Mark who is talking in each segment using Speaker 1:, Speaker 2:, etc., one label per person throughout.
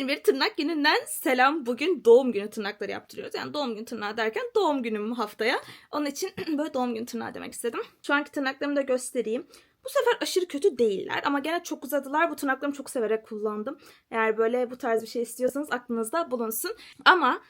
Speaker 1: Yepyeni bir tırnak gününden selam. Bugün doğum günü tırnakları yaptırıyoruz. Yani doğum günü tırnağı derken doğum günüm haftaya. Onun için böyle doğum günü tırnağı demek istedim. Şu anki tırnaklarımı da göstereyim. Bu sefer aşırı kötü değiller ama gene çok uzadılar. Bu tırnaklarımı çok severek kullandım. Eğer böyle bu tarz bir şey istiyorsanız aklınızda bulunsun. Ama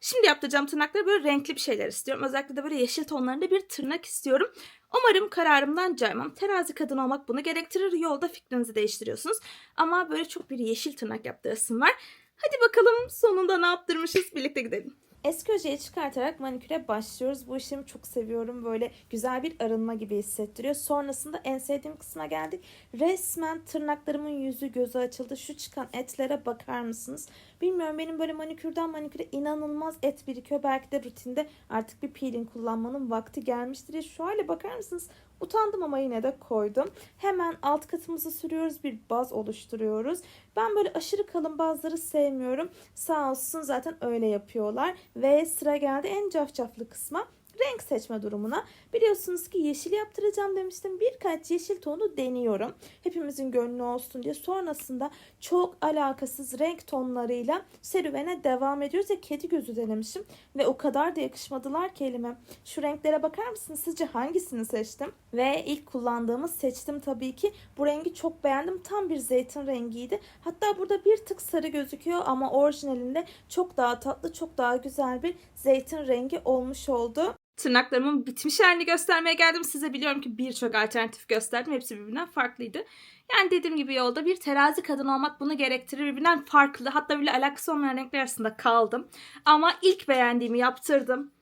Speaker 1: şimdi yaptıracağım tırnakları böyle renkli bir şeyler istiyorum. Özellikle de böyle yeşil tonlarında bir tırnak istiyorum. Umarım kararımdan caymam. Terazi kadın olmak bunu gerektirir. Yolda fikrinizi değiştiriyorsunuz. Ama böyle çok bir yeşil tırnak yaptırasım var. Hadi bakalım sonunda ne yaptırmışız birlikte gidelim. Eski ojeyi çıkartarak maniküre başlıyoruz. Bu işlemi çok seviyorum. Böyle güzel bir arınma gibi hissettiriyor. Sonrasında en sevdiğim kısma geldik. Resmen tırnaklarımın yüzü gözü açıldı. Şu çıkan etlere bakar mısınız? Bilmiyorum benim böyle manikürden maniküre inanılmaz et birikiyor. Belki de rutinde artık bir peeling kullanmanın vakti gelmiştir. Şu hale bakar mısınız? Utandım ama yine de koydum. Hemen alt katımızı sürüyoruz. Bir baz oluşturuyoruz. Ben böyle aşırı kalın bazları sevmiyorum. Sağ olsun zaten öyle yapıyorlar. Ve sıra geldi en cafcaflı kısma renk seçme durumuna. Biliyorsunuz ki yeşil yaptıracağım demiştim. Birkaç yeşil tonu deniyorum. Hepimizin gönlü olsun diye. Sonrasında çok alakasız renk tonlarıyla serüvene devam ediyoruz. Ya kedi gözü denemişim. Ve o kadar da yakışmadılar ki elime. Şu renklere bakar mısınız? Sizce hangisini seçtim? Ve ilk kullandığımı seçtim tabii ki. Bu rengi çok beğendim. Tam bir zeytin rengiydi. Hatta burada bir tık sarı gözüküyor ama orijinalinde çok daha tatlı, çok daha güzel bir zeytin rengi olmuş oldu. Tırnaklarımın bitmiş halini göstermeye geldim. Size biliyorum ki birçok alternatif gösterdim. Hepsi birbirinden farklıydı. Yani dediğim gibi yolda bir terazi kadın olmak bunu gerektirir. Birbirinden farklı hatta bile alakası olmayan renkler arasında kaldım. Ama ilk beğendiğimi yaptırdım.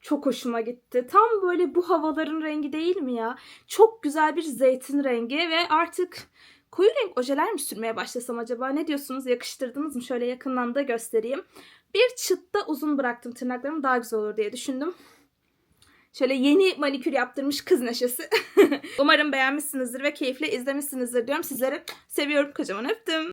Speaker 1: Çok hoşuma gitti. Tam böyle bu havaların rengi değil mi ya? Çok güzel bir zeytin rengi ve artık koyu renk ojeler mi sürmeye başlasam acaba? Ne diyorsunuz? Yakıştırdınız mı? Şöyle yakından da göstereyim. Bir çıtta uzun bıraktım tırnaklarımı daha güzel olur diye düşündüm. Şöyle yeni manikür yaptırmış kız neşesi. Umarım beğenmişsinizdir ve keyifle izlemişsinizdir diyorum. Sizleri seviyorum. Kocaman öptüm.